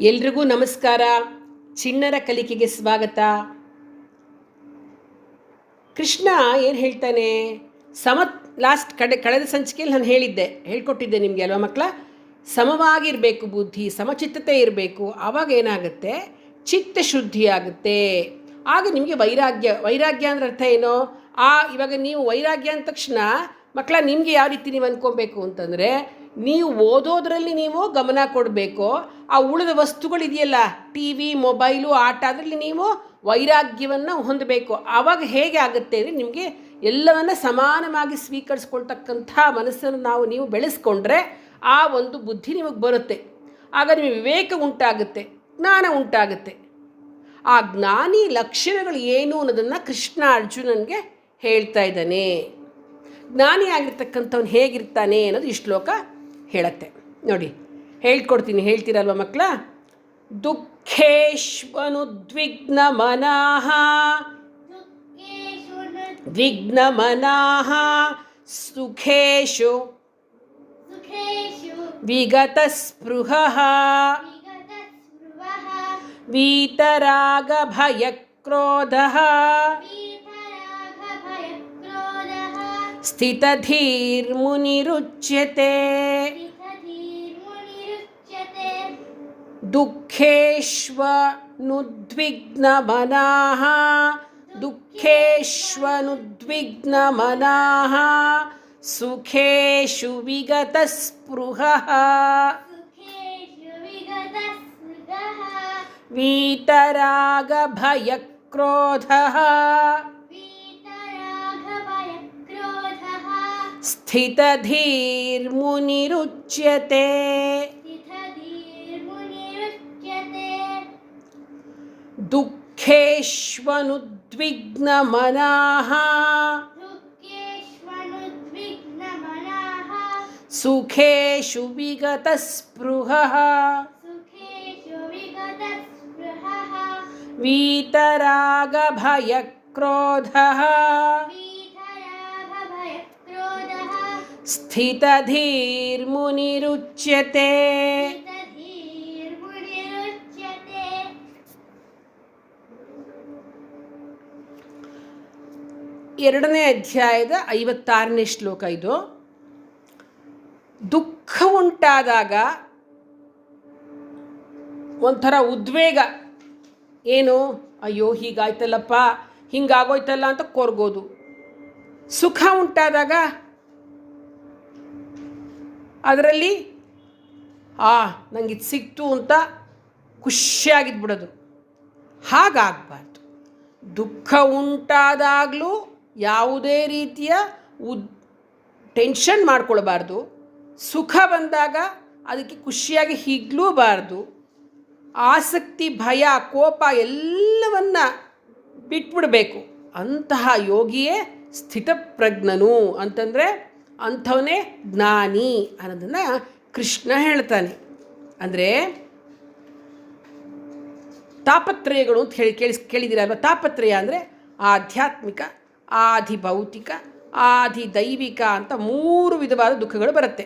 ಎಲ್ರಿಗೂ ನಮಸ್ಕಾರ. ಚಿಣ್ಣರ ಕಲಿಕೆಗೆ ಸ್ವಾಗತ. ಕೃಷ್ಣ ಏನು ಹೇಳ್ತಾನೆ? ಸಮ ಲಾಸ್ಟ್ ಕಡೆ, ಕಳೆದ ಸಂಚಿಕೆಯಲ್ಲಿ ನಾನು ಹೇಳಿದ್ದೆ, ಹೇಳ್ಕೊಟ್ಟಿದ್ದೆ ನಿಮಗೆ ಅಲ್ವಾ ಮಕ್ಕಳ? ಸಮವಾಗಿರಬೇಕು ಬುದ್ಧಿ, ಸಮಚಿತ್ತತೆ ಇರಬೇಕು ಆವಾಗ ಏನಾಗುತ್ತೆ? ಚಿತ್ತ ಶುದ್ಧಿ ಆಗುತ್ತೆ. ಆಗ ನಿಮಗೆ ವೈರಾಗ್ಯ ವೈರಾಗ್ಯ ಅಂದ್ರೆ ಅರ್ಥ ಏನು? ಆ, ಇವಾಗ ನೀವು ವೈರಾಗ್ಯ ಅಂದ ತಕ್ಷಣ ಮಕ್ಕಳ ನಿಮಗೆ ಯಾವ ರೀತಿ ನೀವು ಅಂದ್ಕೊಬೇಕು ಅಂತಂದರೆ ನೀವು ಓದೋದ್ರಲ್ಲಿ ನೀವು ಗಮನ ಕೊಡಬೇಕು, ಆ ಉಳಿದ ವಸ್ತುಗಳಿದೆಯಲ್ಲ, ಟಿ ವಿ, ಮೊಬೈಲು, ಆಟ, ಅದರಲ್ಲಿ ನೀವು ವೈರಾಗ್ಯವನ್ನು ಹೊಂದಬೇಕು. ಆವಾಗ ಹೇಗೆ ಆಗುತ್ತೆ ಅಂದರೆ ನಿಮಗೆ ಎಲ್ಲವನ್ನು ಸಮಾನವಾಗಿ ಸ್ವೀಕರಿಸ್ಕೊಳ್ತಕ್ಕಂಥ ಮನಸ್ಸನ್ನು ನಾವು, ನೀವು ಬೆಳೆಸ್ಕೊಂಡ್ರೆ ಆ ಒಂದು ಬುದ್ಧಿ ನಿಮಗೆ ಬರುತ್ತೆ. ಆಗ ನಿಮಗೆ ವಿವೇಕ ಉಂಟಾಗುತ್ತೆ, ಜ್ಞಾನ ಉಂಟಾಗುತ್ತೆ. ಆ ಜ್ಞಾನಿ ಲಕ್ಷಣಗಳು ಏನು ಅನ್ನೋದನ್ನು ಕೃಷ್ಣ ಅರ್ಜುನನಿಗೆ ಹೇಳ್ತಾ ಇದ್ದಾನೆ. ಜ್ಞಾನಿ ಆಗಿರ್ತಕ್ಕಂಥವ್ನು ಹೇಗಿರ್ತಾನೆ ಅನ್ನೋದು ಈ ಶ್ಲೋಕ ಹೇಳತ್ತೆ ನೋಡಿ ಹೇಳ್ಕೊಡ್ತೀನಿ ಹೇಳ್ತೀರಲ್ವ ಮಕ್ಕಳ ದುಃಖೇಶ್ವನುದ್ವಿಗ್ನ ಮನಃ दुःखेषु न ದ್ವಿಗ್ನ ಮನಃ ಸುಖೇಶು सुखेषु ವಿಗತ ಸ್ಪೃಹ विगतस्पृहः ವೀತರಾಗ ಭಯ ಕ್ರೋಧ वीतरागभयक्रोधः ಸ್ಥಿತಧೀರ್ಮುನಿರುಚ್ಯತೆ दुःखेष्वनुद्विग्नमनाः दुःखेष्वनुद्विग्नमनाः सुखेषु विगतस्पृहः। वीतरागभयक्रोधः। स्थितधीर्मुनिरुच्यते। ेश्वनुद्विग्नमनाः सुखेषु विगतस्पृहः। वीतरागभयक्रोधः। स्थितधीर्मुनिरुच्यते। ಎರಡನೇ ಅಧ್ಯಾಯದ ಐವತ್ತಾರನೇ ಶ್ಲೋಕ ಇದು. ದುಃಖ ಉಂಟಾದಾಗ ಒಂಥರ ಉದ್ವೇಗ. ಏನು? ಅಯ್ಯೋ, ಹೀಗಾಯ್ತಲ್ಲಪ್ಪ, ಹಿಂಗಾಗೋಯ್ತಲ್ಲ ಅಂತ ಕೊರ್ಗೋದು. ಸುಖ ಉಂಟಾದಾಗ ಅದರಲ್ಲಿ, ಆ ನಂಗೆ ಇದು ಸಿಕ್ತು ಅಂತ ಖುಷಿಯಾಗಿದ್ಬಿಡೋದು. ಹಾಗಾಗಬಾರ್ದು. ದುಃಖ ಉಂಟಾದಾಗಲೂ ಯಾವುದೇ ರೀತಿಯ ಉದ್ ಟೆನ್ಷನ್ ಮಾಡ್ಕೊಳ್ಬಾರ್ದು. ಸುಖ ಬಂದಾಗ ಅದಕ್ಕೆ ಖುಷಿಯಾಗಿ ಹಿಗ್ಲೂಬಾರ್ದು. ಆಸಕ್ತಿ, ಭಯ, ಕೋಪ ಎಲ್ಲವನ್ನ ಬಿಟ್ಬಿಡಬೇಕು. ಅಂತಹ ಯೋಗಿಯೇ ಸ್ಥಿತಪ್ರಜ್ಞನು ಅಂತಂದರೆ ಅಂಥವನೇ ಜ್ಞಾನಿ ಅನ್ನೋದನ್ನು ಕೃಷ್ಣ ಹೇಳ್ತಾನೆ. ಅಂದರೆ ತಾಪತ್ರಯಗಳು ಅಂತ ಹೇಳಿ ಕೇಳಿಸ್ ಕೇಳಿದ್ದೀರಲ್ವ ತಾಪತ್ರಯ ಅಂದರೆ ಆಧ್ಯಾತ್ಮಿಕ ಆಧಿ ಭೌತಿಕ ದೈವಿಕ ಅಂತ ಮೂರು ವಿಧವಾದ ದುಃಖಗಳು ಬರುತ್ತೆ.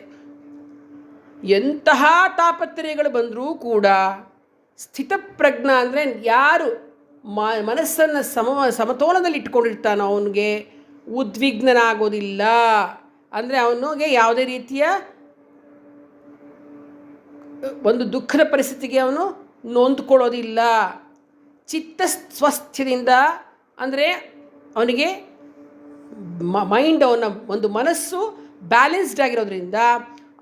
ಎಂತಹ ತಾಪತ್ರಯಗಳು ಬಂದರೂ ಕೂಡ ಸ್ಥಿತಪ್ರಜ್ಞ ಅಂದರೆ ಯಾರು ಮ, ಮನಸ್ಸನ್ನು ಸಮ, ಸಮತೋಲನದಲ್ಲಿ ಇಟ್ಕೊಂಡಿರ್ತಾನೋ ಅವನಿಗೆ ಉದ್ವಿಗ್ನಾಗೋದಿಲ್ಲ ಅಂದರೆ ಅವನಿಗೆ ಯಾವುದೇ ರೀತಿಯ, ಒಂದು ದುಃಖದ ಪರಿಸ್ಥಿತಿಗೆ ಅವನು ನೊಂದ್ಕೊಳ್ಳೋದಿಲ್ಲ. ಚಿತ್ತ ಸ್ವಸ್ಥ್ಯದಿಂದ ಅಂದರೆ ಅವನಿಗೆ ಮೈಂಡ್ ಅವನ ಒಂದು ಮನಸ್ಸು ಬ್ಯಾಲೆನ್ಸ್ಡ್ ಆಗಿರೋದ್ರಿಂದ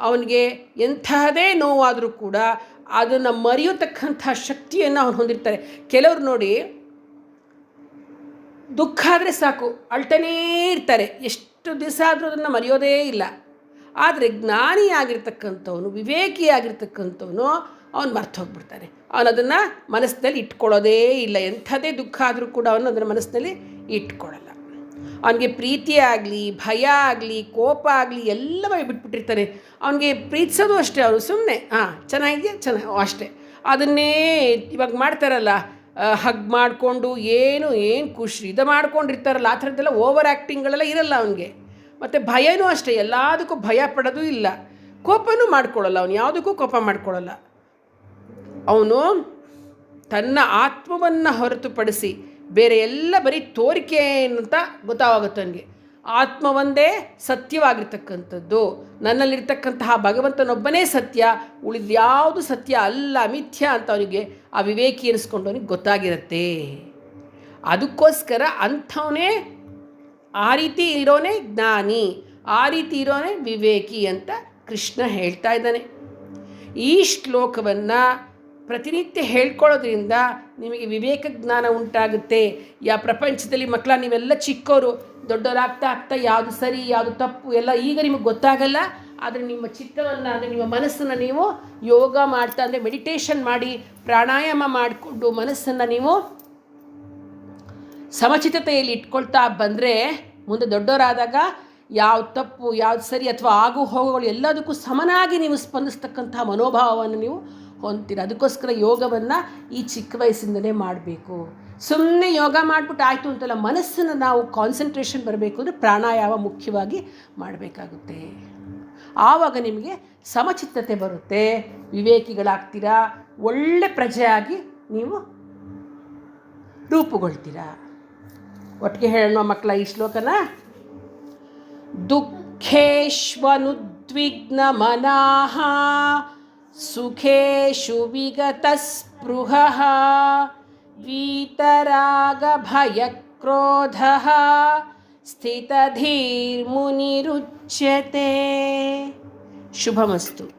ಅವನಿಗೆ ಎಂತಹದೇ ನೋವಾದರೂ ಕೂಡ ಅದನ್ನು ಮರೆಯತಕ್ಕಂಥ ಶಕ್ತಿಯನ್ನು ಅವನು ಹೊಂದಿರ್ತಾರೆ. ಕೆಲವರು ನೋಡಿ ದುಃಖ ಆದರೆ ಸಾಕು, ಅಳ್ತನೇ ಇರ್ತಾರೆ. ಎಷ್ಟು ದಿವಸ ಆದರೂ ಅದನ್ನು ಮರೆಯೋದೇ ಇಲ್ಲ. ಆದರೆ ಜ್ಞಾನಿಯಾಗಿರ್ತಕ್ಕಂಥವನು ವಿವೇಕಿಯಾಗಿರ್ತಕ್ಕಂಥವನು ಅವನು ಮರ್ತು ಹೋಗ್ಬಿಡ್ತಾನೆ. ಅವನು ಅದನ್ನು ಮನಸ್ಸಿನಲ್ಲಿ ಇಟ್ಕೊಳ್ಳೋದೇ ಇಲ್ಲ. ಎಂಥದೇ ದುಃಖ ಆದರೂ ಕೂಡ ಅವನು ಅದನ್ನು ಮನಸ್ಸಿನಲ್ಲಿ ಇಟ್ಕೊಳ್ಳಲ್ಲ. ಅವನಿಗೆ ಪ್ರೀತಿ ಆಗಲಿ, ಭಯ ಆಗಲಿ, ಕೋಪ ಆಗಲಿ ಎಲ್ಲವೂ ಬಿಟ್ಬಿಟ್ಟಿರ್ತಾನೆ. ಅವನಿಗೆ ಪ್ರೀತಿಸೋದು ಅಷ್ಟೇ ಅವರು ಸುಮ್ಮನೆ ಹಾಂ, ಚೆನ್ನಾಗಿದೆಯಾ? ಚೆನ್ನಾಗಿ ಅಷ್ಟೇ. ಅದನ್ನೇ ಇವಾಗ ಮಾಡ್ತಾರಲ್ಲ ಹಗ್ ಮಾಡಿಕೊಂಡು ಏನು ಏನು ಖುಷಿ. ಇದು ಮಾಡ್ಕೊಂಡಿರ್ತಾರಲ್ಲ, ಆ ಥರದ್ದೆಲ್ಲ ಓವರ್ ಆ್ಯಕ್ಟಿಂಗ್ಗಳೆಲ್ಲ ಇರಲ್ಲ ಅವನಿಗೆ. ಮತ್ತು ಭಯನೂ ಅಷ್ಟೇ, ಎಲ್ಲದಕ್ಕೂ ಭಯ ಪಡೋದು ಇಲ್ಲ. ಕೋಪನೂ ಮಾಡ್ಕೊಳ್ಳಲ್ಲ ಅವನು, ಯಾವುದಕ್ಕೂ ಕೋಪ ಮಾಡ್ಕೊಳ್ಳಲ್ಲ. ಅವನು ತನ್ನ ಆತ್ಮವನ್ನು ಹೊರತುಪಡಿಸಿ ಬೇರೆ ಎಲ್ಲ ಬರೀ ತೋರಿಕೆ ಅಂತ ಗೊತ್ತಾಗುತ್ತೆ ನನಗೆ. ಆತ್ಮ ಒಂದೇ ಸತ್ಯವಾಗಿರ್ತಕ್ಕಂಥದ್ದು. ನನ್ನಲ್ಲಿರ್ತಕ್ಕಂತಹ ಭಗವಂತನೊಬ್ಬನೇ ಸತ್ಯ, ಉಳಿದ ಯಾವುದು ಸತ್ಯ ಅಲ್ಲ ಅಮಿಥ್ಯ ಅಂತ ಅವನಿಗೆ ಆ ವಿವೇಕಿ ಎನಿಸ್ಕೊಂಡು ಅವನಿಗೆ ಗೊತ್ತಾಗಿರುತ್ತೆ. ಅದಕ್ಕೋಸ್ಕರ ಅಂಥವನೇ ಆ ರೀತಿ ಇರೋನೇ ಜ್ಞಾನಿ, ಆ ರೀತಿ ಇರೋನೇ ವಿವೇಕಿ ಅಂತ ಕೃಷ್ಣ ಹೇಳ್ತಾ ಇದ್ದಾನೆ. ಈ ಶ್ಲೋಕವನ್ನು ಪ್ರತಿನಿತ್ಯ ಹೇಳ್ಕೊಳ್ಳೋದ್ರಿಂದ ನಿಮಗೆ ವಿವೇಕ ಜ್ಞಾನ ಉಂಟಾಗುತ್ತೆ. ಯಾ ಪ್ರಪಂಚದಲ್ಲಿ ಮಕ್ಕಳ ನೀವೆಲ್ಲ ಚಿಕ್ಕವರು ದೊಡ್ಡವರಾಗ್ತಾ ಆಗ್ತಾ ಯಾವುದು ಸರಿ, ಯಾವುದು ತಪ್ಪು ಎಲ್ಲ ಈಗ ನಿಮಗೆ ಗೊತ್ತಾಗಲ್ಲ. ಆದರೆ ನಿಮ್ಮ ಚಿತ್ತವನ್ನು ಅಂದರೆ ನಿಮ್ಮ ಮನಸ್ಸನ್ನು ನೀವು ಯೋಗ ಮಾಡ್ತಾ ಅಂದರೆ ಮೆಡಿಟೇಷನ್ ಮಾಡಿ, ಪ್ರಾಣಾಯಾಮ ಮಾಡಿಕೊಂಡು ಮನಸ್ಸನ್ನು ನೀವು ಸಮಚಿತತೆಯಲ್ಲಿ ಇಟ್ಕೊಳ್ತಾ ಬಂದರೆ ಮುಂದೆ ದೊಡ್ಡವರಾದಾಗ ಯಾವ ತಪ್ಪು, ಯಾವ್ದು ಸರಿ ಅಥವಾ ಆಗು ಹೋಗುಗಳು ಎಲ್ಲದಕ್ಕೂ ಸಮನಾಗಿ ನೀವು ಸ್ಪಂದಿಸ್ತಕ್ಕಂತಹ ಮನೋಭಾವವನ್ನು ನೀವು ಹೊಂದ್ತೀರ. ಅದಕ್ಕೋಸ್ಕರ ಯೋಗವನ್ನು ಈ ಚಿಕ್ಕ ವಯಸ್ಸಿಂದಲೇ ಮಾಡಬೇಕು. ಸುಮ್ಮನೆ ಯೋಗ ಮಾಡಿಬಿಟ್ಟು ಆಯಿತು ಅಂತಲ್ಲ ಮನಸ್ಸನ್ನು ನಾವು ಕಾನ್ಸಂಟ್ರೇಷನ್ ಬರಬೇಕು ಅಂದರೆ ಪ್ರಾಣಾಯಾಮ ಮುಖ್ಯವಾಗಿ ಮಾಡಬೇಕಾಗುತ್ತೆ. ಆವಾಗ ನಿಮಗೆ ಸಮಚಿತ್ತತೆ ಬರುತ್ತೆ. ವಿವೇಕಿಗಳಾಗ್ತೀರಾ, ಒಳ್ಳೆ ಪ್ರಜೆಯಾಗಿ ನೀವು ರೂಪುಗೊಳ್ತೀರಾ. ಒಟ್ಟಿಗೆ ಹೇಳೋಣ ಮಕ್ಕಳ ಈ ಶ್ಲೋಕನ. ದುಃಖೇಶ್ವನುದ್ವಿಗ್ನಮನಾಃ सुखेषु विगतस्पृहः वीतरागभयक्रोधः स्थितधीर्मुनिरुच्यते। शुभमस्तु।